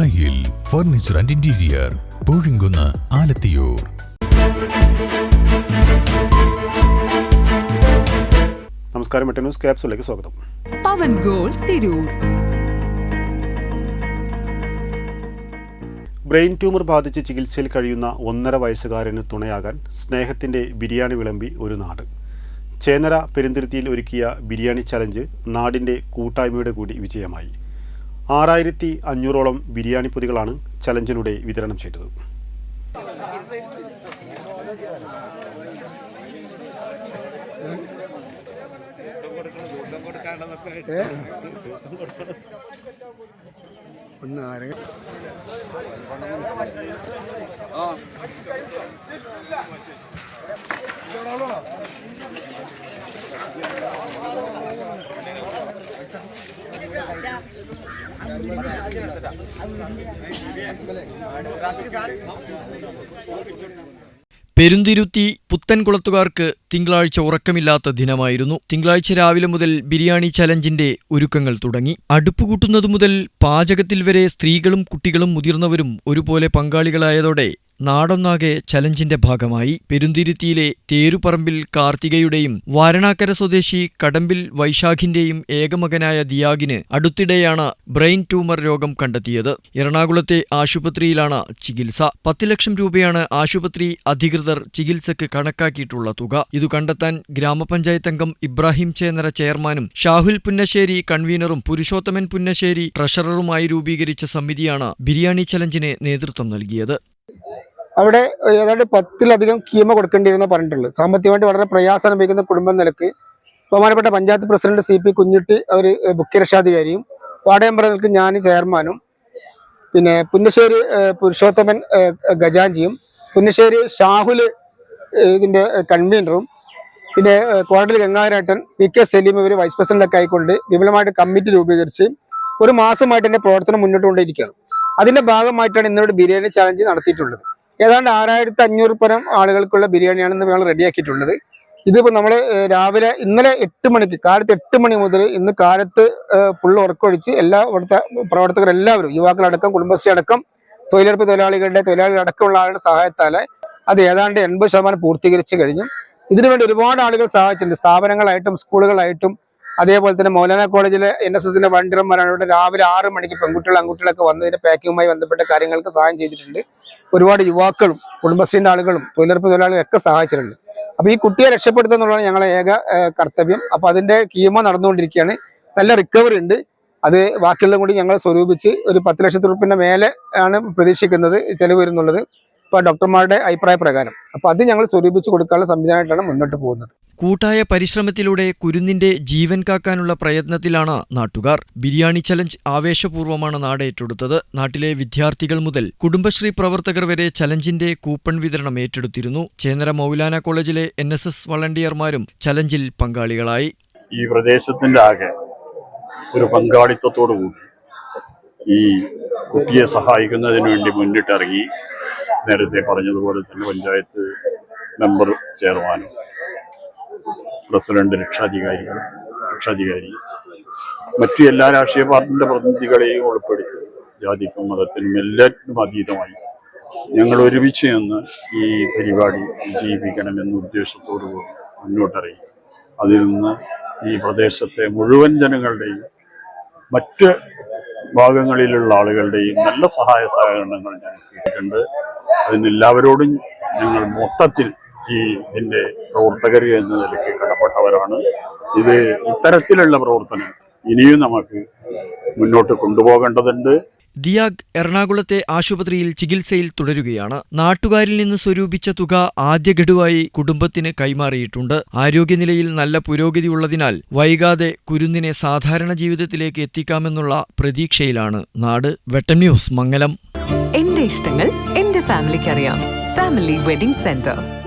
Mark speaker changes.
Speaker 1: ദായിൽ furniture and interior Poozhinkunnu Alathiyur.
Speaker 2: നമസ്കാരം മറ്റേ news ക്യാപ്സിലേക്ക് സ്വാഗതം.
Speaker 3: പവൻ ഗോൾ തിരൂർ.
Speaker 2: ബ്രെയിൻ ട്യൂമർ ബാധിച്ച് ചികിത്സയിൽ കഴിയുന്ന ഒന്നര വയസ്സുകാരന് തുണയാകാൻ സ്നേഹത്തിന്റെ ബിരിയാണി വിളമ്പി ഒരു നാട്. ചേനര പെരുന്തിരുത്തിയിൽ ഒരുക്കിയ ബിരിയാണി ചലഞ്ച് നാടിന്റെ കൂട്ടായ്മയുടെ കൂടി വിജയമായി. ആറായിരത്തി അഞ്ഞൂറോളം ബിരിയാണി പൊതികളാണ് ചലഞ്ചിലൂടെ വിതരണം ചെയ്തത്.
Speaker 4: ഒന്ന്
Speaker 5: പെരുന്തിരുത്തി പുത്തൻകുളത്തുകാർക്ക് തിങ്കളാഴ്ച ഉറക്കമില്ലാത്ത ദിനമായിരുന്നു. തിങ്കളാഴ്ച രാവിലെ മുതൽ ബിരിയാണി ചലഞ്ചിന്റെ ഒരുക്കങ്ങൾ തുടങ്ങി. അടുപ്പ് കൂട്ടുന്നതു മുതൽ പാചകത്തിൽ വരെ സ്ത്രീകളും കുട്ടികളും മുതിർന്നവരും ഒരുപോലെ പങ്കാളികളായതോടെ നാടൊന്നാകെ ചലഞ്ചിന്റെ ഭാഗമായി പെരുന്തിരുത്തിയിലെ തേരുപറമ്പിൽ കാർത്തികയുടെയും വാരണാക്കര സ്വദേശി കടമ്പിൽ വൈശാഖിന്റെയും ഏകമകനായ ദിയാഗിന് അടുത്തിടെയാണ് ബ്രെയിൻ ട്യൂമർ രോഗം കണ്ടെത്തിയത്. എറണാകുളത്തെ ആശുപത്രിയിലാണ് ചികിത്സ. പത്ത് ലക്ഷം രൂപയാണ് ആശുപത്രി അധികൃതർ ചികിത്സയ്ക്ക് കണക്കാക്കിയിട്ടുള്ള തുക. ഇതു കണ്ടെത്താൻ ഗ്രാമപഞ്ചായത്ത് അംഗം ഇബ്രാഹിം ചേന്നര ചെയർമാനും ഷാഹുൽ പുന്നശ്ശേരി കൺവീനറും പുരുഷോത്തമൻ പുന്നശ്ശേരി ട്രഷററുമായി രൂപീകരിച്ച സമിതിയാണ് ബിരിയാണി ചലഞ്ചിന് നേതൃത്വം നൽകിയത്.
Speaker 4: അവിടെ ഏതാണ്ട് പത്തിലധികം കീമ കൊടുക്കേണ്ടിയിരുന്ന പറഞ്ഞിട്ടുള്ളത്. സാമ്പത്തികമായിട്ട് വളരെ പ്രയാസം അനുഭവിക്കുന്ന കുടുംബം നിലയ്ക്ക് ബഹുമാനപ്പെട്ട panchayat president C P Kunhitti അവർ മുഖ്യരക്ഷാധികാരിയും വാർഡ് മെമ്പർ നിലയ്ക്ക് ഞാൻ ചെയർമാനും പിന്നെ പുന്നശ്ശേരി പുരുഷോത്തമൻ ഗജാഞ്ചിയും പുന്നശ്ശേരി ഷാഹുൽ ഇതിന്റെ കൺവീനറും പിന്നെ കോടതി ഗംഗാരാട്ടൻ പി കെ സലീം ഇവർ വൈസ് പ്രസിഡന്റൊക്കെ ആയിക്കൊണ്ട് വിപുലമായിട്ട് കമ്മിറ്റി രൂപീകരിച്ച് ഒരു മാസമായിട്ട് എന്റെ പ്രവർത്തനം മുന്നോട്ട് കൊണ്ടിരിക്കുകയാണ് അതിന്റെ ഭാഗമായിട്ടാണ് ഇന്നിവിടെ ബിരിയാണി ചാലഞ്ച് നടത്തിയിട്ടുള്ളത്. ഏതാണ്ട് ആറായിരത്തി അഞ്ഞൂറ് പരം ആളുകൾക്കുള്ള ബിരിയാണിയാണ് ഇന്ന് ഞങ്ങൾ റെഡിയാക്കിയിട്ടുള്ളത് ഇതിപ്പോൾ നമ്മൾ രാവിലെ ഇന്നലെ എട്ട് മണിക്ക് കാലത്ത് എട്ട് മണി മുതൽ ഇന്ന് കാലത്ത് ഫുള്ള് ഉറക്കൊഴിച്ച് എല്ലാ ഇവിടുത്തെ പ്രവർത്തകരെല്ലാവരും യുവാക്കളടക്കം കുടുംബശ്രീ അടക്കം തൊഴിലുറപ്പ് തൊഴിലാളികളുടെ തൊഴിലാളികൾ അടക്കമുള്ള ആളുടെ സഹായത്താൽ അത് ഏതാണ്ട് എൺപത് ശതമാനം പൂർത്തീകരിച്ച് കഴിഞ്ഞു. ഇതിനുവേണ്ടി ഒരുപാട് ആളുകൾ സഹായിച്ചിട്ടുണ്ട്. സ്ഥാപനങ്ങളായിട്ടും സ്കൂളുകളായിട്ടും അതേപോലെ തന്നെ മൗലാന കോളേജിലെ എൻ എസ് എസിന്റെ വണ്ടിറന്മാരാണ് ഇവിടെ രാവിലെ ആറ് മണിക്ക് പെൺകുട്ടികൾ ആൺകുട്ടികളൊക്കെ വന്നതിന്റെ പാക്കിങ്ങുമായി ബന്ധപ്പെട്ട കാര്യങ്ങൾക്ക് സഹായം ചെയ്തിട്ടുണ്ട്. ഒരുപാട് യുവാക്കളും കുടുംബശ്രീന്റെ ആളുകളും തൊഴിലുറപ്പ് തൊഴിലാളികളും ഒക്കെ സഹായിച്ചിട്ടുണ്ട്. അപ്പോൾ ഈ കുട്ടിയെ രക്ഷപ്പെടുത്തുക എന്നുള്ളതാണ് ഞങ്ങളുടെ ഏക കർത്തവ്യം. അപ്പോൾ അതിന്റെ കീമോ നടന്നുകൊണ്ടിരിക്കുകയാണ്. നല്ല റിക്കവറി ഉണ്ട്. അത് ബാക്കിയുള്ളതും കൂടി ഞങ്ങൾ സ്വരൂപിച്ച് ഒരു പത്ത് ലക്ഷത്തി റുപ്യന്റെ മേലെ ആണ് പ്രതീക്ഷിക്കുന്നത് ചിലവ് വരുന്നുള്ളത്. ഇപ്പൊ ഡോക്ടർമാരുടെ അഭിപ്രായ പ്രകാരം. അപ്പോൾ അത് ഞങ്ങൾ സ്വരൂപിച്ച് കൊടുക്കാനുള്ള സംവിധാനമായിട്ടാണ് മുന്നോട്ട് പോകുന്നത്.
Speaker 5: കൂട്ടായ പരിശ്രമത്തിലൂടെ കുരുന്നിന്റെ ജീവൻ കാക്കാനുള്ള പ്രയത്നത്തിലാണ് നാട്ടുകാർ. ബിരിയാണി ചലഞ്ച് ആവേശപൂർവമാണ് നാട് ഏറ്റെടുത്തത് നാട്ടിലെ വിദ്യാർത്ഥികൾ മുതൽ കുടുംബശ്രീ പ്രവർത്തകർ വരെ ചലഞ്ചിന്റെ കൂപ്പൺ വിതരണം ഏറ്റെടുത്തിരുന്നു. ചേന്നര മൗലാന കോളേജിലെ എൻ എസ് എസ് വളണ്ടിയർമാരും ചലഞ്ചിൽ പങ്കാളികളായി.
Speaker 6: ഈ പ്രദേശത്തിന്റെ ആകെ ഒരു പങ്കാളിത്തത്തോടു കൂടി ഈ കുട്ടിയെ സഹായിക്കുന്നതിന് വേണ്ടി മുന്നിട്ടിറങ്ങി നേരത്തെ പറഞ്ഞതുപോലെ തന്നെ പഞ്ചായത്ത് മെമ്പർ ചെയർമാനും പ്രസിഡന്റ് രക്ഷാധികാരികൾ രക്ഷാധികാരി മറ്റു എല്ലാ രാഷ്ട്രീയ പാർട്ടിയുടെ പ്രതിനിധികളെയും ഉൾപ്പെടുത്തി ജാതിക്കും മതത്തിനും എല്ലാത്തിനും അതീതമായി ഞങ്ങൾ ഒരുമിച്ച് നിന്ന് ഈ പരിപാടി വിജയിപ്പിക്കണമെന്ന ഉദ്ദേശത്തോടു കൂടി മുന്നോട്ടറിയും. അതിൽ നിന്ന് ഈ പ്രദേശത്തെ മുഴുവൻ ജനങ്ങളുടെയും മറ്റ് ഭാഗങ്ങളിലുള്ള ആളുകളുടെയും നല്ല സഹായ സഹകരണങ്ങൾ ഞാൻ കിട്ടിയിട്ടുണ്ട്. അതിന് എല്ലാവരോടും ഞങ്ങൾ മൊത്തത്തിൽ ഈ ഇതിന്റെ പ്രവർത്തകർ എന്ന നിലയ്ക്ക് കടപ്പെട്ടവരാണ് ഇത് ഇത്തരത്തിലുള്ള പ്രവർത്തനം ഇനിയും നമുക്ക് മുന്നോട്ട് കൊണ്ടുപോകേണ്ടതുണ്ട്.
Speaker 5: ദിയാഗ് എറണാകുളത്തെ ആശുപത്രിയിൽ ചികിത്സയിൽ തുടരുകയാണ്. നാട്ടുകാരിൽ നിന്ന് സ്വരൂപിച്ച തുക ആദ്യ ഗഡുവായി കുടുംബത്തിന് കൈമാറിയിട്ടുണ്ട്. ആരോഗ്യനിലയിൽ നല്ല പുരോഗതി ഉള്ളതിനാൽ വൈകാതെ കുരുന്നിനെ സാധാരണ ജീവിതത്തിലേക്ക് എത്തിക്കാമെന്നുള്ള പ്രതീക്ഷയിലാണ് നാട്. വെട്ടം ന്യൂസ് മംഗലം.
Speaker 3: എന്റെ ഇഷ്ടങ്ങൾ എന്റെ ഫാമിലിക്ക് അറിയാം ഫാമിലി വെഡിംഗ് സെന്റർ.